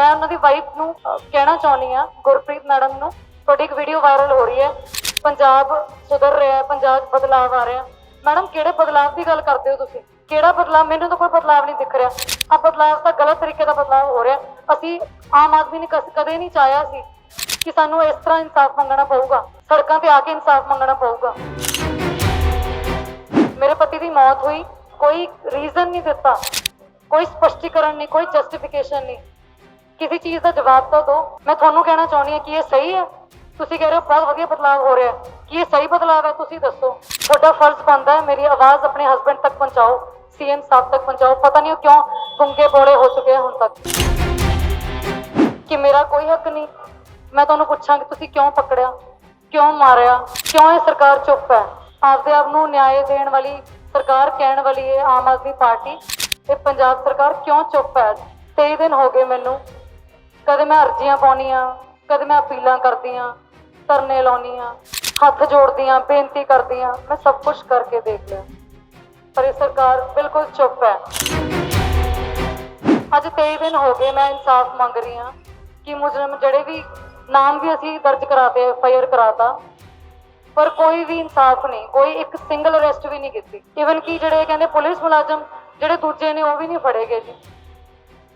ਮੈਂ ਉਹਨਾਂ ਦੀ ਵਾਈਫ ਨੂੰ ਅਹ, ਕਹਿਣਾ ਚਾਹੁੰਦੀ ਆ ਗੁਰਪ੍ਰੀਤ ਮੈਡਮ ਨੂੰ ਤੁਹਾਡੀ ਇੱਕ ਵੀਡੀਓ ਵਾਇਰਲ ਹੋ ਰਹੀ ਹੈ। ਪੰਜਾਬ ਸੁਧਰ ਰਿਹਾ ਹੈ ਪੰਜਾਬ 'ਚ ਬਦਲਾਅ ਆ ਰਿਹਾ। ਮੈਡਮ ਕਿਹੜੇ ਬਦਲਾਅ ਦੀ ਗੱਲ ਕਰਦੇ ਹੋ ਤੁਸੀਂ? ਕਿਹੜਾ ਬਦਲਾਅ ਮੈਨੂੰ ਤਾਂ ਕੋਈ ਬਦਲਾਅ ਨਹੀਂ ਦਿਖ ਰਿਹਾ। ਆ ਬਦਲਾਅ ਤਾਂ ਗਲਤ ਤਰੀਕੇ ਦਾ ਬਦਲਾਅ ਹੋ ਰਿਹਾ। ਅਸੀਂ ਆਮ ਆਦਮੀ ਨੇ ਕਸ- ਕਦੇ ਨਹੀਂ ਚਾਹਿਆ ਸੀ ਕਿ ਸਾਨੂੰ ਇਸ ਤਰ੍ਹਾਂ ਇਨਸਾਫ ਮੰਗਣਾ ਪਊਗਾ। ਸੜਕਾਂ ਤੇ ਆ ਕੇ ਇਨਸਾਫ ਮੰਗਣਾ ਪਊਗਾ। ਮੇਰੇ ਪਤੀ ਦੀ ਮੌਤ ਹੋਈ। ਕੋਈ ਰੀਜ਼ਨ ਨਹੀਂ ਦਿੱਤਾ। ਕੋਈ ਸਪਸ਼ਟੀਕਰਨ ਨਹੀਂ ਕੋਈ ਜਸਟੀਫਿਕੇਸ਼ਨ ਨਹੀਂ। ਕਿਸੇ ਚੀਜ਼ ਦਾ ਜਵਾਬ ਤਾਂ ਦਿਓ। ਮੈਂ ਤੁਹਾਨੂੰ ਕਹਿਣਾ ਚਾਹੁੰਦੀ ਹਾਂ ਕਿ ਇਹ ਸਹੀ ਹੈ। ਤੁਸੀਂ ਕਹਿ ਰਹੇ ਹੋ ਬਹੁਤ ਵਧੀਆ ਬਦਲਾਅ ਹੋ ਰਿਹਾ ਹੈ। ਕੀ ਇਹ ਸਹੀ ਬਦਲਾਅ ਹੈ, ਤੁਸੀਂ ਦੱਸੋ। ਤੁਹਾਡਾ ਫਰਜ਼ ਬਣਦਾ ਹੈ, ਮੇਰੀ ਆਵਾਜ਼ ਆਪਣੇ ਹਸਬੰਡ ਤੱਕ ਪਹੁੰਚਾਓ ਸੀਐਮ ਸਾਹਿਬ ਤੱਕ ਪਹੁੰਚਾਓ। ਪਤਾ ਨਹੀਂ ਉਹ ਕਿਉਂ ਗੁੰਗੇ ਬੋਲੇ ਹੋ ਚੁੱਕੇ ਹੁਣ ਤੱਕ। ਕਿ ਮੇਰਾ ਕੋਈ ਹੱਕ ਨਹੀਂ। ਮੈਂ ਤੁਹਾਨੂੰ ਪੁੱਛਾਂਗੀ ਤੁਸੀਂ ਕਿਉਂ ਪਕੜਿਆ, ਕਿਉਂ ਮਾਰਿਆ, ਕਿਉਂ ਇਹ ਸਰਕਾਰ ਚੁੱਪ ਹੈ? ਆਪਦੇ ਆਪ ਨੂੰ ਨਿਆਂ ਦੇਣ ਵਾਲੀ ਸਰਕਾਰ ਕਹਿਣ ਵਾਲੀ ਇਹ ਆਮ ਆਦਮੀ ਪਾਰਟੀ, ਇਹ ਪੰਜਾਬ ਸਰਕਾਰ ਕਿਉਂ ਚੁੱਪ ਹੈ? 23 ਦਿਨ ਹੋ ਗਏ ਮੈਨੂੰ। ਕਦੇ ਮੈਂ ਅਰਜ਼ੀਆਂ ਪਾਉਣੀ ਆ ਕਦੇ ਮੈਂ ਅਪੀਲਾਂ ਕਰਦੀਆਂ, ਧਰਨੇ ਲਾਉਣੀਆਂ, ਹੱਥ ਜੋੜਦੀਆਂ, ਬੇਨਤੀ ਕਰਦੀਆਂ, ਮੈਂ ਸਭ ਕੁਝ ਕਰਕੇ ਦੇਖ ਲਿਆ। ਪਰ ਇਹ ਸਰਕਾਰ ਬਿਲਕੁਲ ਚੁੱਪ ਹੈ। ਅੱਜ 23 ਦਿਨ ਹੋ ਗਏ ਮੈਂ ਇਨਸਾਫ ਮੰਗ ਰਹੀ ਹਾਂ ਕਿ ਮੁਜਰਮ ਜਿਹੜੇ ਵੀ ਨਾਮ ਵੀ ਅਸੀਂ ਦਰਜ ਕਰਾਤੇ, ਐਫ ਆਈ ਆਰ ਕਰਾਤਾ, ਪਰ ਕੋਈ ਵੀ ਇਨਸਾਫ ਨਹੀਂ, ਕੋਈ ਇੱਕ ਸਿੰਗਲ ਅਰੈਸਟ ਵੀ ਨਹੀਂ ਕੀਤੀ। ਇਵਨ ਕਿ ਜਿਹੜੇ ਕਹਿੰਦੇ ਪੁਲਿਸ ਮੁਲਾਜ਼ਮ, ਜਿਹੜੇ ਦੂਜੇ ਨੇ ਉਹ ਵੀ ਨਹੀਂ ਫੜੇ ਗਏ ਜੀ।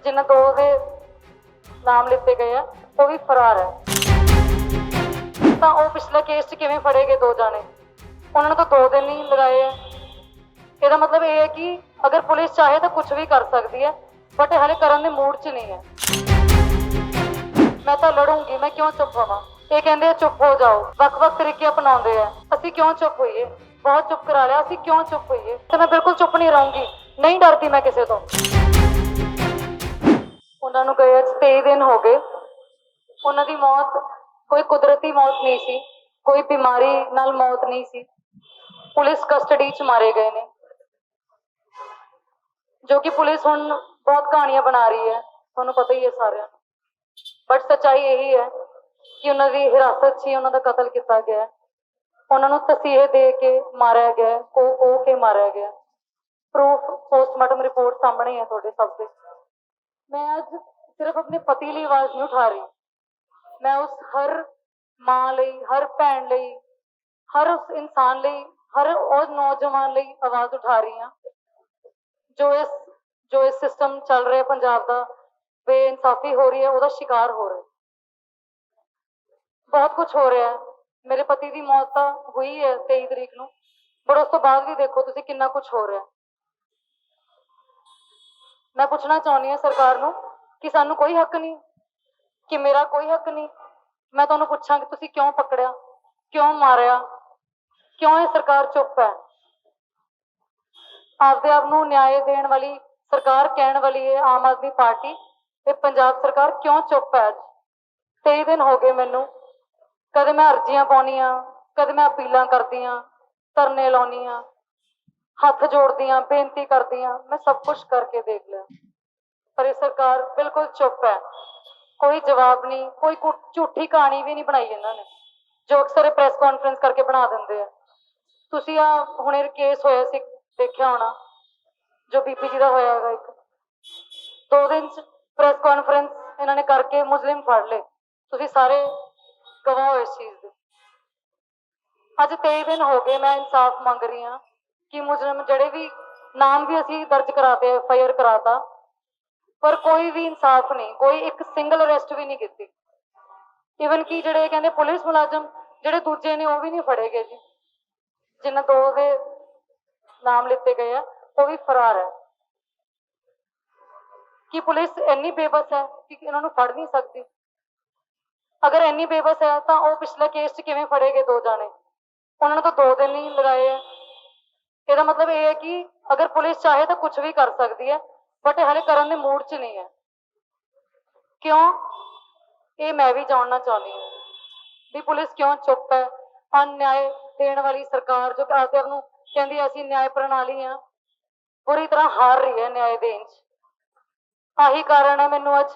ਜਿਨ੍ਹਾਂ ਦੋ ਦੇ ਨਾਮ ਲਿੱਤੇ ਗਏ ਆ, ਉਹ ਵੀ ਫਰਾਰ ਹੈ। ਤਾਂ ਉਹ ਪਿਛਲੇ ਕੇਸ 'ਚ ਕਿਵੇਂ ਫੜੇ ਗਏ ਦੋ ਜਾਣੇ? ਉਹਨਾਂ ਨੂੰ ਤਾਂ ਦੋ ਦਿਨ ਹੀ ਲਗਾਏ ਆ। ਇਹਦਾ ਮਤਲਬ ਇਹ ਹੈ ਕਿ ਅਗਰ ਪੁਲਿਸ ਚਾਹੇ ਤਾਂ ਕੁਝ ਵੀ ਕਰ ਸਕਦੀ ਹੈ ਬਟ ਹਲੇ ਕਰਨ ਦੇ ਮੂਡ 'ਚ ਨਹੀਂ ਹੈ। ਮੈਂ ਤਾਂ ਲੜੂੰਗੀ, ਮੈਂ ਕਿਉਂ ਚੁੱਪ ਹੋਵਾਂ? ਇਹ ਕਹਿੰਦੇ ਆ, ਚੁੱਪ ਹੋ ਜਾਓ। ਵੱਖ-ਵੱਖ ਤਰੀਕੇ ਅਪਣਾਉਂਦੇ ਆ। ਅਸੀਂ ਕਿਉਂ ਚੁੱਪ ਹੋਈਏ? ਬਹੁਤ ਚੁੱਪ ਕਰਾ ਲਿਆ, ਅਸੀਂ ਕਿਉਂ ਚੁੱਪ ਹੋਈਏ? ਤੇ ਮੈਂ ਬਿਲਕੁਲ ਚੁੱਪ ਨਹੀਂ ਰਹੂੰਗੀ। ਨਹੀਂ ਡਰਦੀ ਮੈਂ ਕਿਸੇ ਤੋਂ। ਉਹਨਾਂ ਨੂੰ ਗਏ ਅੱਜ 23 ਦਿਨ ਹੋ ਗਏ। ਉਹਨਾਂ ਦੀ ਮੌਤ, ਕੋਈ ਕੁਦਰਤੀ ਮੌਤ ਨਹੀਂ ਸੀ, ਕੋਈ ਬਿਮਾਰੀ ਨਾਲ ਮੌਤ ਨਹੀਂ ਸੀ। ਪੁਲਿਸ ਕਸਟਡੀ 'ਚ ਮਾਰੇ ਗਏ ਨੇ। ਜੋ ਕਿ ਪੁਲਿਸ ਹੁਣ ਬਹੁਤ ਕਹਾਣੀਆਂ ਬਣਾ ਰਹੀ ਹੈ, ਤੁਹਾਨੂੰ ਪਤਾ ਹੀ ਹੈ ਸਾਰਿਆਂ ਨੂੰ। ਬਟ ਸੱਚਾਈ ਇਹੀ ਹੈ ਕਿ ਉਹਨਾਂ ਦੀ ਹਿਰਾਸਤ 'ਚ ਹੀ ਉਹਨਾਂ ਦਾ ਕਤਲ ਕੀਤਾ ਗਿਆ ਉਹਨਾਂ ਨੂੰ ਤਸੀਹੇ ਦੇ ਕੇ ਮਾਰਿਆ ਗਿਆ ਕੋ ਕੋ ਕੇ ਮਾਰਿਆ ਗਿਆ ਪ੍ਰੂਫ ਪੋਸਟਮਾਰਟਮ ਰਿਪੋਰਟ ਸਾਹਮਣੇ ਹੈ ਤੁਹਾਡੇ ਸਭ ਦੇ। ਮੈਂ ਅੱਜ ਸਿਰਫ ਆਪਣੇ ਪਤੀ ਲਈ ਆਵਾਜ਼ ਨਹੀਂ ਉਠਾ ਰਹੀ। ਮੈਂ ਉਸ ਹਰ ਮਾਂ ਲਈ, ਹਰ ਭੈਣ ਲਈ, ਹਰ ਉਸ ਇਨਸਾਨ ਲਈ, ਹਰ ਉਹ ਨੌਜਵਾਨ ਲਈ ਆਵਾਜ਼ ਉਠਾ ਰਹੀ ਹਾਂ। ਜੋ ਇਸ ਜੋ ਇਸ ਸਿਸਟਮ ਚੱਲ ਰਿਹਾ ਪੰਜਾਬ ਦਾ, ਬੇਇਨਸਾਫੀ ਹੋ ਰਹੀ ਹੈ, ਉਹਦਾ ਸ਼ਿਕਾਰ ਹੋ ਰਿਹਾ। ਬਹੁਤ ਕੁਝ ਹੋ ਰਿਹਾ ਹੈ। ਮੇਰੇ ਪਤੀ ਦੀ ਮੌਤ ਤਾਂ ਹੋਈ ਹੈ 23 ਤਰੀਕ ਨੂੰ, ਪਰ ਉਸ ਤੋਂ ਬਾਅਦ ਵੀ ਦੇਖੋ ਤੁਸੀਂ ਕਿੰਨਾ ਕੁਝ ਹੋ ਰਿਹਾ ਮੈਂ ਪੁੱਛਣਾ ਚਾਹੁੰਦੀ ਹਾਂ ਸਰਕਾਰ ਨੂੰ ਕਿ ਸਾਨੂੰ ਕੋਈ ਹੱਕ ਨਹੀਂ, ਕਿ ਮੇਰਾ ਕੋਈ ਹੱਕ ਨਹੀਂ। ਮੈਂ ਤੁਹਾਨੂੰ ਪੁੱਛਾਂ ਕਿ ਤੁਸੀਂ ਕਿਉਂ ਪਕੜਿਆ, ਕਿਉਂ ਮਾਰਿਆ, ਕਿਉਂ ਇਹ ਸਰਕਾਰ ਚੁੱਪ ਹੈ? ਆਪਦੇ ਆਪ ਨੂੰ ਨਿਆਂ ਦੇਣ ਵਾਲੀ ਸਰਕਾਰ ਕਹਿਣ ਵਾਲੀ ਇਹ ਆਮ ਆਦਮੀ ਪਾਰਟੀ, ਇਹ ਪੰਜਾਬ ਸਰਕਾਰ ਕਿਉਂ ਚੁੱਪ ਹੈ ਅੱਜ? 23 ਦਿਨ ਹੋ ਗਏ ਮੈਨੂੰ। ਕਦੇ ਮੈਂ ਅਰਜ਼ੀਆਂ ਪਾਉਣੀ ਆ ਕਦੇ ਮੈਂ ਅਪੀਲਾਂ ਕਰਦੀ ਕਰਦੀਆਂ, ਧਰਨੇ ਲਾਉਣੀ ਆ ਹੱਥ ਜੋੜਦੀ ਜੋੜਦੀਆਂ, ਬੇਨਤੀ ਕਰਦੀ ਕਰਦੀਆਂ, ਮੈਂ ਸਭ ਕੁਝ ਕਰਕੇ ਦੇਖ ਲਿਆ। ਪਰ ਇਹ ਸਰਕਾਰ ਬਿਲਕੁਲ ਚੁੱਪ ਹੈ। ਕੋਈ ਜਵਾਬ ਨਹੀਂ, ਕੋਈ ਝੂਠੀ ਕਹਾਣੀ ਵੀ ਨਹੀਂ ਬਣਾਈ ਇਹਨਾਂ ਨੇ, ਜੋ ਅਕਸਰ ਪ੍ਰੈਸ ਕਾਨਫਰੰਸ ਕਰਕੇ ਬਣਾ ਦਿੰਦੇ ਆ। ਤੁਸੀਂ ਆ ਹੁਣੇ ਕੇਸ ਹੋਇਆ ਸੀ, ਦੇਖਿਆ ਹੋਣਾ, ਜੋ ਬੀਪੀ ਜੀ ਦਾ ਹੋਇਆ ਹੈਗਾ ਇੱਕ। ਦੋ ਦਿਨ ਪ੍ਰੈਸ ਕਾਨਫਰੰਸ ਇਹਨਾਂ ਨੇ ਕਰਕੇ ਮੁਸਲਿਮ ਫੜ ਲਏ। ਤੁਸੀਂ ਸਾਰੇ ਗਵਾਹ ਹੋ ਇਸ ਚੀਜ਼ ਦੇ। ਅੱਜ 23 ਦਿਨ ਹੋ ਗਏ, ਮੈਂ ਇਨਸਾਫ ਮੰਗ ਰਹੀ ਹਾਂ ਕਿ ਮੁਜਰਮ ਜਿਹੜੇ ਵੀ ਨਾਮ ਵੀ ਅਸੀਂ ਦਰਜ ਕਰਾਤੇ ਐਫ ਆਈ ਆਰ ਕਰਾਤਾ ਪਰ ਕੋਈ ਵੀ ਇਨਸਾਫ ਨਹੀਂ, ਕੋਈ ਇੱਕ ਸਿੰਗਲ ਅਰੈਸਟ ਵੀ ਨਹੀਂ ਕੀਤੀ। ਇਵਨ ਕਿ ਜਿਹੜੇ ਕਹਿੰਦੇ ਪੁਲਿਸ ਮੁਲਾਜ਼ਮ, ਜਿਹੜੇ ਦੂਜੇ ਨੇ ਉਹ ਵੀ ਨਹੀਂ ਫੜੇ ਗਏ ਜੀ। ਜਿਨ੍ਹਾਂ ਦੋ ਦੇ ਨਾਮ ਲਿੱਤੇ ਗਏ ਆ, ਉਹ ਵੀ ਫਰਾਰ ਹੈ। ਕਿ ਪੁਲਿਸ ਇੰਨੀ ਬੇਬਸ ਹੈ ਕਿ ਇਹਨਾਂ ਨੂੰ ਫੜ ਨਹੀਂ ਸਕਦੀ। ਅਗਰ ਇੰਨੀ ਬੇਬਸ ਹੈ ਤਾਂ ਉਹ ਪਿਛਲੇ ਕੇਸ 'ਚ ਕਿਵੇਂ ਫੜੇ ਗਏ ਦੋ ਜਾਣੇ? ਉਹਨਾਂ ਨੂੰ ਤਾਂ ਦੋ ਦਿਨ ਹੀ ਲਗਾਏ ਆ। ਇਹਦਾ ਮਤਲਬ ਇਹ ਹੈ ਕਿ ਅਗਰ ਪੁਲਿਸ ਚਾਹੇ ਤਾਂ ਕੁਝ ਵੀ ਕਰ ਸਕਦੀ ਹੈ ਬਟ ਹਲੇ ਕਰਨ ਦੇ ਮੂਡ 'ਚ ਨਹੀਂ ਹੈ। ਕਿਉਂ? ਇਹ ਮੈਂ ਵੀ ਜਾਣਨਾ ਚਾਹੁੰਦੀ ਹਾਂ ਵੀ ਪੁਲਿਸ ਕਿਉਂ ਚੁੱਪ ਹੈ, ਅਨਿਆਏ ਦੇਣ ਵਾਲੀ ਸਰਕਾਰ ਜੋ ਆਪਦੇ ਆਪ ਨੂੰ ਕਹਿੰਦੀ ਅਸੀਂ ਨਿਆਂ ਪ੍ਰਣਾਲੀ ਆ ਪੂਰੀ ਤਰ੍ਹਾਂ ਹਾਰ ਰਹੀ ਹੈ ਨਿਆਂ ਦੇਣ 'ਚ। ਆਹੀ ਕਾਰਨ ਹੈ ਮੈਨੂੰ ਅੱਜ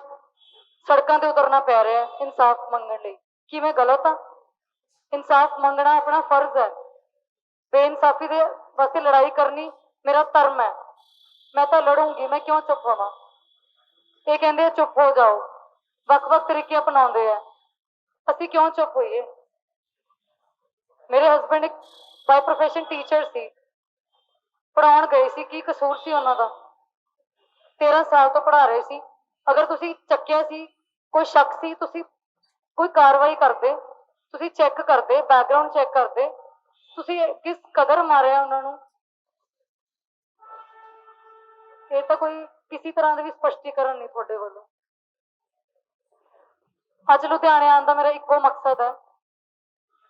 ਸੜਕਾਂ ਤੇ ਉਤਰਨਾ ਪੈ ਰਿਹਾ ਹੈ ਇਨਸਾਫ ਮੰਗਣ ਲਈ। ਕੀ ਮੈਂ ਗਲਤ ਹਾਂ ਇਨਸਾਫ ਮੰਗਣਾ ਆਪਣਾ ਫਰਜ਼ ਹੈ। ਬੇਇਨਸਾਫੀ ਦੇ ਵਾਸਤੇ ਲੜਾਈ ਕਰਨੀ ਮੇਰਾ ਧਰਮ ਹੈ। ਮੈਂ ਤਾਂ ਲੜੂੰਗੀ, ਮੈਂ ਕਿਉਂ ਚੁੱਪ ਹੋਵਾਂ? ਇਹ ਕਹਿੰਦੇ ਚੁੱਪ ਹੋ ਜਾਓ। ਵੱਖ-ਵੱਖ ਤਰੀਕੇ ਅਪਣਾਉਂਦੇ ਆ। ਅਸੀਂ ਕਿਉਂ ਚੁੱਪ ਹੋਈਏ? ਮੇਰੇ ਹਸਬੰਡ ਇੱਕ ਬਾਈ ਪ੍ਰੋਫੈਸ਼ਨ ਟੀਚਰ ਸੀ। ਪੜਾਉਣ ਗਏ ਸੀ, ਕੀ ਕਸੂਰ ਸੀ ਉਹਨਾਂ ਦਾ? 13 ਸਾਲ ਤੋਂ ਪੜਾ ਰਹੇ ਸੀ। ਅਗਰ ਤੁਸੀਂ ਚੱਕਿਆ ਸੀ, ਕੋਈ ਸ਼ੱਕ ਸੀ, ਤੁਸੀਂ ਕੋਈ ਕਾਰਵਾਈ ਕਰਦੇ, ਤੁਸੀਂ ਚੈੱਕ ਕਰਦੇ ਬੈਕਗ੍ਰਾਉਂਡ ਚੈੱਕ ਕਰਦੇ, ਤੁਸੀਂ ਕਿਸ ਕਦਰ ਮਾਰਿਆ ਉਹਨਾਂ ਨੂੰ? ਇਹ ਤਾਂ ਕੋਈ ਕਿਸੇ ਤਰ੍ਹਾਂ ਦਾ ਵੀ ਸਪਸ਼ਟੀਕਰਨ ਨਹੀਂ ਤੁਹਾਡੇ ਵੱਲੋਂ। ਅੱਜ ਲੁਧਿਆਣੇ ਆਉਣ ਦਾ ਮੇਰਾ ਇੱਕੋ ਮਕਸਦ ਹੈ।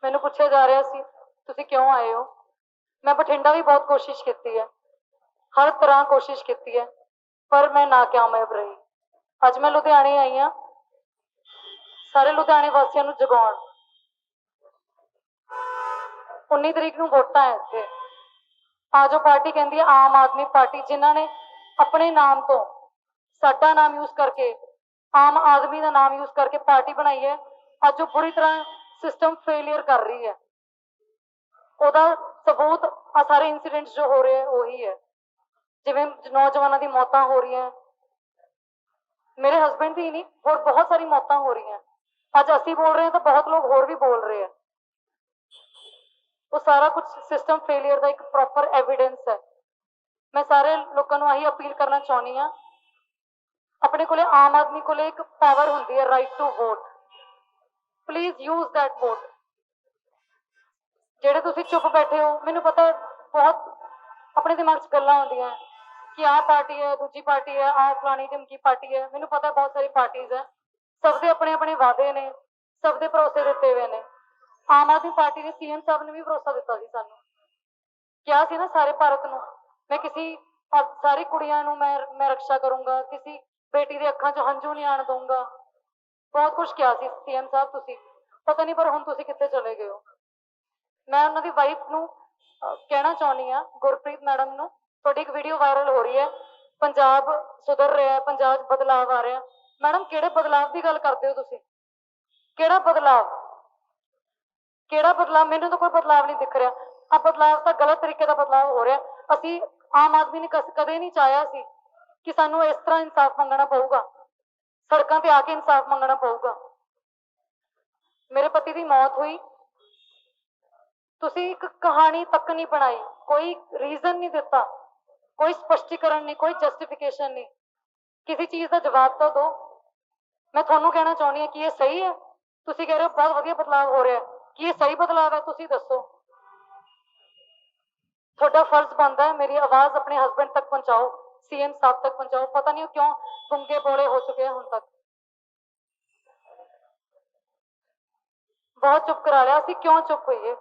ਮੈਨੂੰ ਪੁੱਛਿਆ ਜਾ ਰਿਹਾ ਸੀ, ਤੁਸੀਂ ਕਿਉਂ ਆਏ ਹੋ? ਮੈਂ ਬਠਿੰਡਾ ਵੀ ਬਹੁਤ ਕੋਸ਼ਿਸ਼ ਕੀਤੀ ਹੈ। ਹਰ ਤਰ੍ਹਾਂ ਕੋਸ਼ਿਸ਼ ਕੀਤੀ ਹੈ, ਪਰ ਮੈਂ ਨਾਕਾਮਯਾਬ ਰਹੀ? ਅੱਜ ਮੈਂ ਲੁਧਿਆਣੇ ਆਈ ਹਾਂ। ਸਾਰੇ ਲੁਧਿਆਣੇ ਵਾਸੀਆਂ ਨੂੰ ਜਗਾਉਣ। 19 ਤਰੀਕ ਨੂੰ ਵੋਟਾਂ ਹੈ ਇੱਥੇ। ਆਜੋ ਪਾਰਟੀ ਕਹਿੰਦੀ ਹੈ, ਆਮ ਆਦਮੀ ਪਾਰਟੀ, ਜਿਨ੍ਹਾਂ ਨੇ ਆਪਣੇ ਨਾਮ ਤੋਂ। ਸਾਡਾ ਨਾਮ ਯੂਜ਼ ਕਰਕੇ, ਆਮ ਆਦਮੀ ਦਾ ਨਾਮ ਯੂਜ਼ ਕਰਕੇ ਪਾਰਟੀ ਬਣਾਈ ਹੈ ਅੱਜ ਉਹ ਬੁਰੀ ਤਰ੍ਹਾਂ ਸਿਸਟਮ ਫੇਲਿਅਰ ਕਰ ਰਹੀ ਹੈ। ਉਹਦਾ ਸਬੂਤ ਆ ਸਾਰੇ ਇਨਸੀਡੈਂਟਸ ਜੋ ਹੋ ਰਹੇ ਉਹੀ ਹੈ। ਜਿਵੇਂ ਨੌਜਵਾਨਾਂ ਦੀ ਮੌਤਾਂ ਹੋ ਰਹੀਆਂ। ਮੇਰੇ ਹਸਬੰਡ ਦੀ ਹੀ ਨਹੀਂ, ਹੋਰ ਬਹੁਤ ਸਾਰੀ ਮੌਤਾਂ ਹੋ ਰਹੀਆਂ। ਅੱਜ ਅਸੀਂ ਬੋਲ ਰਹੇ ਹਾਂ ਤਾਂ ਬਹੁਤ ਲੋਕ ਹੋਰ ਵੀ ਬੋਲ ਰਹੇ ਆ। ਉਹ ਸਾਰਾ ਕੁਝ ਸਿਸਟਮ ਫੇਲਿਅਰ ਦਾ ਇੱਕ ਪ੍ਰੋਪਰ ਐਵੀਡੈਂਸ ਹੈ। ਮੈਂ ਸਾਰੇ ਲੋਕਾਂ ਨੂੰ ਆਹੀ ਅਪੀਲ ਕਰਨਾ ਚਾਹੁੰਦੀ ਆ ਆਪਣੇ ਕੋਲੇ ਆਮ ਆਦਮੀ ਕੋਲੇ ਇੱਕ ਪਾਵਰ ਹੁੰਦੀ ਹੈ right to vote please use that vote ਜਿਹੜੇ ਤੁਸੀਂ ਚੁੱਪ ਬੈਠੇ ਹੋ, ਮੈਨੂੰ ਪਤਾ ਬਹੁਤ ਆਪਣੇ ਦਿਮਾਗ 'ਚ ਗੱਲਾਂ ਆਉਂਦੀਆਂ ਕਿ ਆਹ ਪਾਰਟੀ ਹੈ, ਦੂਜੀ ਪਾਰਟੀ ਹੈ, ਆਹ ਫਲਾਣੀ ਧਮਕੀ ਪਾਰਟੀ ਹੈ। ਮੈਨੂੰ ਪਤਾ ਬਹੁਤ ਸਾਰੀ ਪਾਰਟੀਆਂ ਹੈ। ਸਭ ਦੇ ਆਪਣੇ ਆਪਣੇ ਵਾਅਦੇ ਨੇ, ਸਭ ਦੇ ਭਰੋਸੇ ਦਿੱਤੇ ਹੋਏ ਨੇ। ਆਮ ਆਦਮੀ ਪਾਰਟੀ ਦੇ ਸੀਐਮ ਸਾਹਿਬ ਨੇ ਵੀ ਭਰੋਸਾ ਦਿੱਤਾ ਸੀ ਸਾਨੂੰ। ਕਿਹਾ ਸੀ ਨਾ ਸਾਰੇ ਭਾਰਤ ਨੂੰ ਮੈਂ ਕਿਸੇ ਸਾਰੀ ਕੁੜੀਆਂ ਨੂੰ ਮੈਂ ਮੈਂ ਰੱਖਿਆ ਕਰੂੰਗਾ, ਕਿਸੇ ਬੇਟੀ ਦੇ ਅੱਖਾਂ 'ਚ ਹੰਝੂ ਨਹੀਂ ਆਣ ਦਊਂਗਾ। ਬਹੁਤ ਕੁਝ ਕਿਹਾ ਸੀ ਸੀਐਮ ਸਾਹਿਬ ਤੁਸੀਂ। ਪਤਾ ਨਹੀਂ ਪਰ ਹੁਣ ਤੁਸੀਂ ਕਿੱਥੇ ਚਲੇ ਗਏ ਹੋ। ਮੈਂ ਉਹਨਾਂ ਦੀ ਵਾਈਫ ਨੂੰ ਕਹਿਣਾ ਚਾਹੁੰਦੀ ਆ ਗੁਰਪ੍ਰੀਤ ਮੈਡਮ ਨੂੰ, ਤੁਹਾਡੀ ਇੱਕ ਵੀਡੀਓ ਵਾਇਰਲ ਹੋ ਰਹੀ ਹੈ। ਪੰਜਾਬ ਸੁਧਰ ਰਿਹਾ ਹੈ, ਪੰਜਾਬ 'ਚ ਬਦਲਾਅ ਆ ਰਿਹਾ। ਮੈਡਮ, ਕਿਹੜੇ ਬਦਲਾਅ ਦੀ ਗੱਲ ਕਰਦੇ ਹੋ ਤੁਸੀਂ? ਕਿਹੜਾ ਬਦਲਾਅ ਕਿਹੜਾ ਬਦਲਾਅ ਮੈਨੂੰ ਤਾਂ ਕੋਈ ਬਦਲਾਅ ਨਹੀਂ ਦਿਖ ਰਿਹਾ। ਆ ਬਦਲਾਅ ਤਾਂ ਗਲਤ ਤਰੀਕੇ ਦਾ ਬਦਲਾਅ ਹੋ ਰਿਹਾ। ਅਸੀਂ ਆਮ ਆਦਮੀ ਨੇ ਕਸ- ਕਦੇ ਨਹੀਂ ਚਾਹਿਆ ਸੀ ਕਿ ਸਾਨੂੰ ਇਸ ਤਰ੍ਹਾਂ ਇਨਸਾਫ ਮੰਗਣਾ ਪਊਗਾ। ਸੜਕਾਂ ਤੇ ਆ ਕੇ ਇਨਸਾਫ ਮੰਗਣਾ ਪਊਗਾ। ਮੇਰੇ ਪਤੀ ਦੀ ਮੌਤ ਹੋਈ। ਤੁਸੀਂ ਇੱਕ ਕਹਾਣੀ ਤੱਕ ਨਹੀਂ ਬਣਾਈ। ਕੋਈ ਰੀਜ਼ਨ ਨਹੀਂ ਦਿੱਤਾ। ਕੋਈ ਸਪਸ਼ਟੀਕਰਨ ਨਹੀਂ, ਕੋਈ ਜਸਟੀਫਿਕੇਸ਼ਨ ਨਹੀਂ। ਕਿਸੇ ਚੀਜ਼ ਦਾ ਜਵਾਬ ਤਾਂ ਦਿਓ। ਮੈਂ ਤੁਹਾਨੂੰ ਕਹਿਣਾ ਚਾਹੁੰਦੀ ਹਾਂ ਕਿ ਇਹ ਸਹੀ ਹੈ। ਤੁਸੀਂ ਕਹਿ ਰਹੇ ਹੋ ਬਹੁਤ ਵਧੀਆ ਬਦਲਾਅ ਹੋ ਰਿਹਾ ਹੈ। ਕੀ ਇਹ ਸਹੀ ਬਦਲਾਅ ਹੈ, ਤੁਸੀਂ ਦੱਸੋ। ਤੁਹਾਡਾ ਫਰਜ਼ ਬਣਦਾ ਹੈ, ਮੇਰੀ ਆਵਾਜ਼ ਆਪਣੇ ਹਸਬੰਡ ਤੱਕ ਪਹੁੰਚਾਓ ਸੀਐਮ ਸਾਹਿਬ ਤੱਕ ਪਹੁੰਚਾਓ। ਪਤਾ ਨਹੀਂ ਕਿਉਂ ਗੁੰਗੇ ਬੋਲੇ ਹੋ ਚੁੱਕੇ ਹੁਣ ਤੱਕ। ਬਹੁਤ ਚੁੱਪ ਕਰਾ ਲਿਆ, ਅਸੀਂ ਕਿਉਂ ਚੁੱਪ ਹੋਈਏ?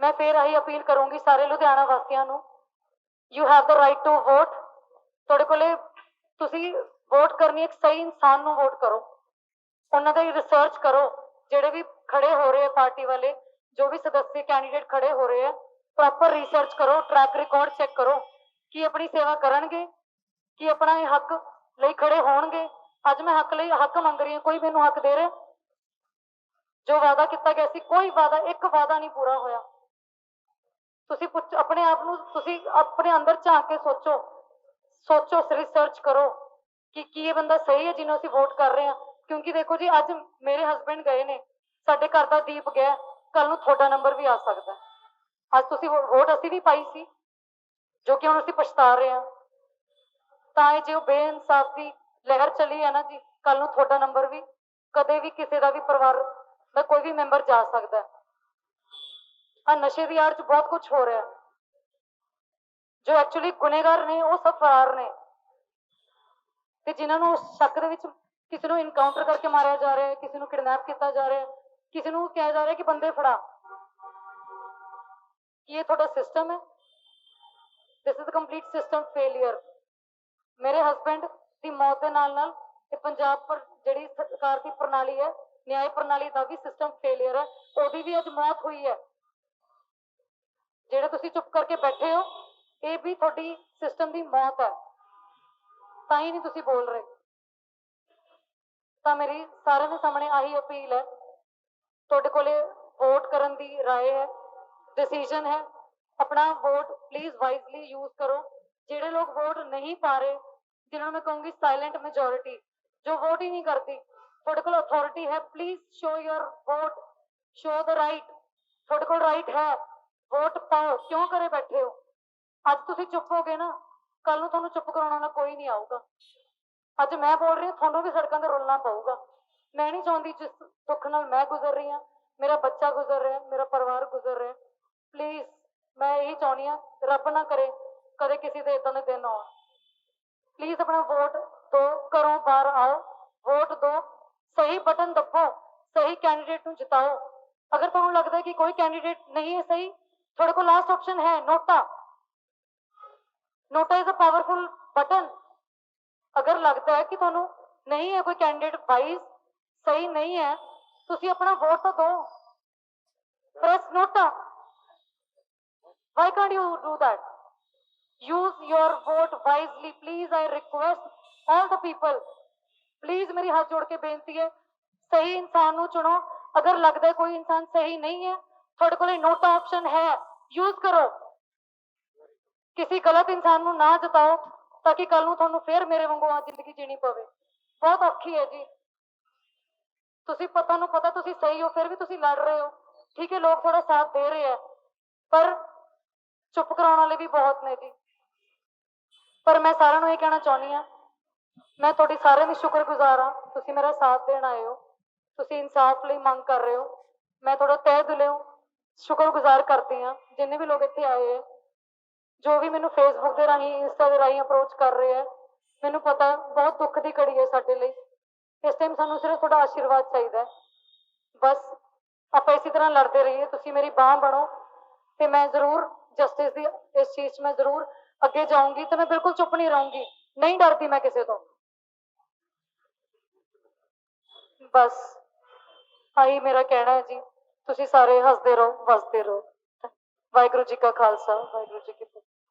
ਮੈਂ ਫੇਰ ਆਹੀ ਅਪੀਲ ਕਰੂੰਗੀ ਸਾਰੇ ਲੁਧਿਆਣਾ ਵਾਸੀਆਂ ਨੂੰ। You have the right to vote ਤੁਹਾਡੇ ਕੋਲੇ ਤੁਸੀਂ ਵੋਟ ਕਰਨੀ ਇੱਕ ਸਹੀ ਇਨਸਾਨ ਨੂੰ ਵੋਟ ਕਰੋ। ਉਹਨਾਂ ਦਾ ਰਿਸਰਚ ਕਰੋ, ਜਿਹੜੇ ਵੀ ਖੜੇ ਹੋ ਰਹੇ ਆ ਪਾਰਟੀ ਵਾਲੇ, ਜੋ ਵੀ ਸਦੱਸਿਆ ਕੈਂਡੀਡੇਟ ਖੜੇ ਹੋ ਰਹੇ ਆ। ਪ੍ਰੋਪਰ ਰਿਸਰਚ ਕਰੋ ਟਰੈਕ ਰਿਕਾਰਡ ਚੈੱਕ ਕਰੋ, ਕਿ ਆਪਣੀ ਸੇਵਾ ਕਰਨਗੇ, ਕੀ ਆਪਣਾ ਇਹ ਹੱਕ ਲਈ ਖੜੇ ਹੋਣਗੇ। ਅੱਜ ਮੈਂ ਹੱਕ ਲਈ ਹੱਕ ਮੰਗ ਰਹੀ ਹਾਂ, ਕੋਈ ਮੈਨੂੰ ਹੱਕ ਦੇ ਰਿਹਾ? ਜੋ ਵਾਅਦਾ ਕੀਤਾ ਗਿਆ ਸੀ, ਕੋਈ ਵਾਅਦਾ, ਇੱਕ ਵਾਅਦਾ ਨਹੀਂ ਪੂਰਾ ਹੋਇਆ। ਤੁਸੀਂ ਆਪਣੇ ਆਪ ਨੂੰ, ਤੁਸੀਂ ਆਪਣੇ ਅੰਦਰ ਝਾਂਕ ਕੇ ਸੋਚੋ। ਸੋਚੋ ਰਿਸਰਚ ਕਰੋ ਕਿ ਕੀ ਇਹ ਬੰਦਾ ਸਹੀ ਹੈ ਜਿਹਨੂੰ ਅਸੀਂ ਵੋਟ ਕਰ ਰਹੇ ਹਾਂ। ਕਿਉਂਕਿ ਦੇਖੋ ਜੀ, ਅੱਜ ਮੇਰੇ ਹਸਬੰਡ ਗਏ ਨੇ, ਸਾਡੇ ਘਰ ਦਾ ਦੀਪ ਗਿਆ ਕੱਲ ਨੂੰ ਤੁਹਾਡਾ ਨੰਬਰ ਵੀ ਆ ਸਕਦਾ। ਅੱਜ ਤੁਸੀਂ ਵੋਟ ਅਸੀਂ ਵੀ ਪਾਈ ਸੀ, ਜੋ ਕਿ ਹੁਣ ਅਸੀਂ ਪਛਤਾ ਰਹੇ ਹਾਂ। ਤਾਂ ਇਹ ਜੋ ਬੇਇਨਸਾਫ ਦੀ ਲਹਿਰ ਚੱਲੀ ਹੈ ਨਾ ਜੀ ਕੱਲ ਨੂੰ ਤੁਹਾਡਾ ਨੰਬਰ ਵੀ, ਕਦੇ ਵੀ ਕਿਸੇ ਦਾ ਵੀ ਪਰਿਵਾਰ ਦਾ ਕੋਈ ਵੀ ਮੈਂਬਰ ਜਾ ਸਕਦਾ ਆ ਨਸ਼ੇ ਦੀ ਆੜ 'ਚ ਬਹੁਤ ਕੁਝ ਹੋ ਰਿਹਾ ਜੋ ਐਕਚੁਅਲੀ ਗੁਨੇਗਾਰ ਨੇ, ਉਹ ਸਭ ਫਰਾਰ ਨੇ। ਤੇ ਜਿਨ੍ਹਾਂ ਨੂੰ ਉਸ ਸ਼ੱਕ ਦੇ ਵਿੱਚ ਕਿਸੇ ਨੂੰ ਇਨਕਾਊਂਟਰ ਕਰਕੇ ਮਾਰਿਆ ਜਾ ਰਿਹਾ ਹੈ, ਕਿਸੇ ਨੂੰ ਕਿਡਨੈਪ ਕੀਤਾ ਜਾ ਰਿਹਾ ਹੈ, ਕਿਸੇ ਨੂੰ ਕਿਹਾ ਜਾ ਰਿਹਾ ਕਿ ਬੰਦੇ ਫੜਾ। ਇਹ ਤੁਹਾਡਾ ਸਿਸਟਮ ਹੈ this is complete system failure ਮੇਰੇ ਹਸਬੰਡ ਦੀ ਮੌਤ ਦੇ ਨਾਲ ਨਾਲ ਇਹ ਪੰਜਾਬ ਪਰ ਜਿਹੜੀ ਸਰਕਾਰ ਦੀ ਪ੍ਰਣਾਲੀ ਹੈ ਨਿਆਂ ਪ੍ਰਣਾਲੀ ਦਾ ਵੀ ਸਿਸਟਮ ਫੇਲਿਅਰ ਹੈ ਉਹਦੀ ਵੀ ਅੱਜ ਮੌਤ ਹੋਈ ਹੈ ਜਿਹੜੇ ਤੁਸੀਂ ਚੁੱਪ ਕਰਕੇ ਬੈਠੇ ਹੋ ਇਹ ਵੀ ਤੁਹਾਡੀ ਸਿਸਟਮ ਦੀ ਮੌਤ ਹੈ ਤਾਂ ਹੀ ਨਹੀਂ ਤੁਸੀਂ ਬੋਲ ਰਹੇ ਤਾਂ ਮੇਰੀ ਸਾਰਿਆਂ ਦੇ ਸਾਹਮਣੇ ਆਹੀ ਅਪੀਲ ਹੈ ਤੁਹਾਡੇ ਕੋਲੇ ਵੋਟ ਕਰਨ ਦੀ ਰਾਏ ਹੈ ਡਿਸੀਜਨ ਹੈ। ਆਪਣਾ ਵੋਟ ਪਲੀਜ਼ ਵਾਈਜ਼ਲੀ ਯੂਜ਼ ਕਰੋ। ਜਿਹੜੇ ਲੋਕ ਵੋਟ ਨਹੀਂ ਪਾ ਰਹੇ, ਜਿਨ੍ਹਾਂ ਨੂੰ ਮੈਂ ਕਹੂੰਗੀ ਸਾਇਲੈਂਟ ਮੈਜੋਰਿਟੀ ਜੋ ਵੋਟ ਹੀ ਨਹੀਂ ਕਰਦੀ, ਤੁਹਾਡੇ ਕੋਲ ਅਥਾਰਟੀ ਹੈ। Please show your vote show the right ਤੁਹਾਡੇ ਕੋਲ ਰਾਈਟ ਹੈ। ਵੋਟ ਪਾਓ, ਕਿਉਂ ਕਰੇ ਬੈਠੇ ਹੋ? ਅੱਜ ਤੁਸੀਂ ਚੁੱਪ ਹੋਗੇ ਨਾ ਕੱਲ ਨੂੰ ਤੁਹਾਨੂੰ ਚੁੱਪ ਕਰਾਉਣ ਵਾਲਾ ਕੋਈ ਨਹੀਂ ਆਊਗਾ। ਅੱਜ ਮੈਂ ਬੋਲ ਰਹੀ ਹਾਂ, ਤੁਹਾਨੂੰ ਵੀ ਸੜਕਾਂ ਤੇ ਰੁਲਣਾ ਪਊਗਾ। ਮੈਂ ਨਹੀਂ ਚਾਹੁੰਦੀ ਜਿਸ ਦੁੱਖ ਨਾਲ ਮੈਂ ਗੁਜ਼ਰ ਰਹੀ ਹਾਂ, ਮੇਰਾ ਬੱਚਾ ਗੁਜ਼ਰ ਰਿਹਾ, ਮੇਰਾ ਪਰਿਵਾਰ ਗੁਜ਼ਰ ਰਿਹਾ। ਪਲੀਜ਼ ਮੈਂ ਇਹੀ ਚਾਹੁੰਦੀ ਹਾਂ, ਰੱਬ ਨਾ ਕਰੇ, ਕਦੇ ਕਿਸੇ ਦੇ ਇਦਾਂ ਦੇ ਦਿਨ ਆਉਣ। ਪਲੀਜ਼ ਆਪਣਾ ਵੋਟ ਦਿਓ ਘਰੋਂ ਬਾਹਰ ਆਓ। ਵੋਟ ਦਿਓ ਸਹੀ ਬਟਨ ਦੱਬੋ, ਸਹੀ ਕੈਂਡੀਡੇਟ ਨੂੰ ਜਿਤਾਓ। ਅਗਰ ਤੁਹਾਨੂੰ ਲੱਗਦਾ ਹੈ ਕਿ ਕੋਈ ਕੈਂਡੀਡੇਟ ਨਹੀਂ ਹੈ ਸਹੀ, ਤੁਹਾਡੇ ਕੋਲ ਲਾਸਟ ਆਪਸ਼ਨ ਹੈ NOTA. NOTA is a powerful button ਅਗਰ ਲੱਗਦਾ ਹੈ ਕਿ ਤੁਹਾਨੂੰ ਨਹੀਂ ਹੈ ਕੋਈ ਕੈਂਡੀਡੇਟ ਵਾਈਜ਼ ਸਹੀ ਨਹੀਂ ਹੈ, ਤੁਸੀਂ ਆਪਣਾ ਵੋਟ ਤਾਂ ਦਿਓ press NOTA. Why can't you do that. Use your vote wisely. Please, i request all the people, please ਮੇਰੀ ਹੱਥ ਜੋੜ ਕੇ ਬੇਨਤੀ ਹੈ ਸਹੀ ਇਨਸਾਨ ਨੂੰ ਚੁਣੋ ਅਗਰ ਲੱਗਦਾ ਕੋਈ ਇਨਸਾਨ ਸਹੀ ਨਹੀਂ ਹੈ ਤੁਹਾਡੇ ਕੋਲ ਨੋਟਾ ਆਪਸ਼ਨ ਹੈ ਯੂਜ਼ ਕਰੋ ਕਿਸੇ ਗਲਤ ਇਨਸਾਨ ਨੂੰ ਨਾ ਜਿਤਾਓ ਤਾਂ ਕਿ ਕੱਲ ਨੂੰ ਤੁਹਾਨੂੰ ਫੇਰ ਮੇਰੇ ਵਾਂਗੂ ਆ ਜ਼ਿੰਦਗੀ ਜੀਣੀ ਪਵੇ ਬਹੁਤ ਔਖੀ ਹੈ ਜੀ ਤੁਸੀਂ ਪਤਾ ਨੂੰ ਪਤਾ ਤੁਸੀਂ ਸਹੀ ਹੋ ਫਿਰ ਵੀ ਤੁਸੀਂ ਲੜ ਰਹੇ ਹੋ ਠੀਕ ਹੈ ਲੋਕ ਥੋੜਾ ਸਾਥ ਦੇ ਰਹੇ ਆ ਪਰ ਚੁੱਪ ਕਰਾਉਣ ਵਾਲੇ ਵੀ ਬਹੁਤ ਨੇ ਜੀ। ਪਰ ਮੈਂ ਸਾਰਿਆਂ ਨੂੰ ਇਹ ਕਹਿਣਾ ਚਾਹੁੰਦੀ ਆ ਮੈਂ ਤੁਹਾਡੀ ਸਾਰਿਆਂ ਦੀ ਸ਼ੁਕਰਗੁਜ਼ਾਰ ਹਾਂ, ਤੁਸੀਂ ਮੇਰਾ ਸਾਥ ਦੇਣ ਆਏ ਹੋ। ਤੁਸੀਂ ਇਨਸਾਫ ਲਈ ਮੰਗ ਕਰ ਰਹੇ ਹੋ। ਮੈਂ ਤੁਹਾਡਾ ਤਹਿ ਦਿਲੋਂ ਸ਼ੁਕਰਗੁਜ਼ਾਰ ਕਰਦੀ ਹਾਂ, ਜਿੰਨੇ ਵੀ ਲੋਕ ਇੱਥੇ ਆਏ ਹੈ, ਜੋ ਵੀ ਮੈਨੂੰ ਫੇਸਬੁੱਕ ਦੇ ਰਾਹੀਂ ਇੰਸਟਾ ਦੇ ਰਾਹੀਂ ਅਪਰੋਚ ਕਰ ਰਹੇ ਹੈ, ਮੈਨੂੰ ਪਤਾ ਬਹੁਤ ਦੁੱਖ ਦੀ ਘੜੀ ਹੈ ਸਾਡੇ ਲਈ। ਇਸ ਟਾਈਮ ਸਾਨੂੰ ਸਿਰਫ ਤੁਹਾਡਾ ਆਸ਼ੀਰਵਾਦ ਚਾਹੀਦਾ ਹੈ। ਬਸ, ਆਪਾਂ ਇਸੇ ਤਰ੍ਹਾਂ ਲੜਦੇ ਰਹੀਏ, ਤੁਸੀਂ ਮੇਰੀ ਬਾਹ ਬਣੋ ਤੇ ਮੈਂ ਜ਼ਰੂਰ ਜਸਟਿਸ ਦੀ ਇਸ ਚੀਜ਼ 'ਚ ਮੈਂ ਜ਼ਰੂਰ ਅੱਗੇ ਜਾਊਂਗੀ ਤੇ ਮੈਂ ਬਿਲਕੁਲ ਚੁੱਪ ਨਹੀਂ ਰਹੂੰਗੀ। ਨਹੀਂ ਡਰਦੀ ਮੈਂ ਕਿਸੇ ਤੋਂ। ਬਸ, ਆਹੀ ਮੇਰਾ ਕਹਿਣਾ ਹੈ ਜੀ। ਤੁਸੀਂ ਸਾਰੇ ਹੱਸਦੇ ਰਹੋ, ਵਸਦੇ ਰਹੋ। ਵਾਹਿਗੁਰੂ ਜੀ ਕਾ ਖਾਲਸਾ, ਵਾਹਿਗੁਰੂ ਜੀ ਕੀ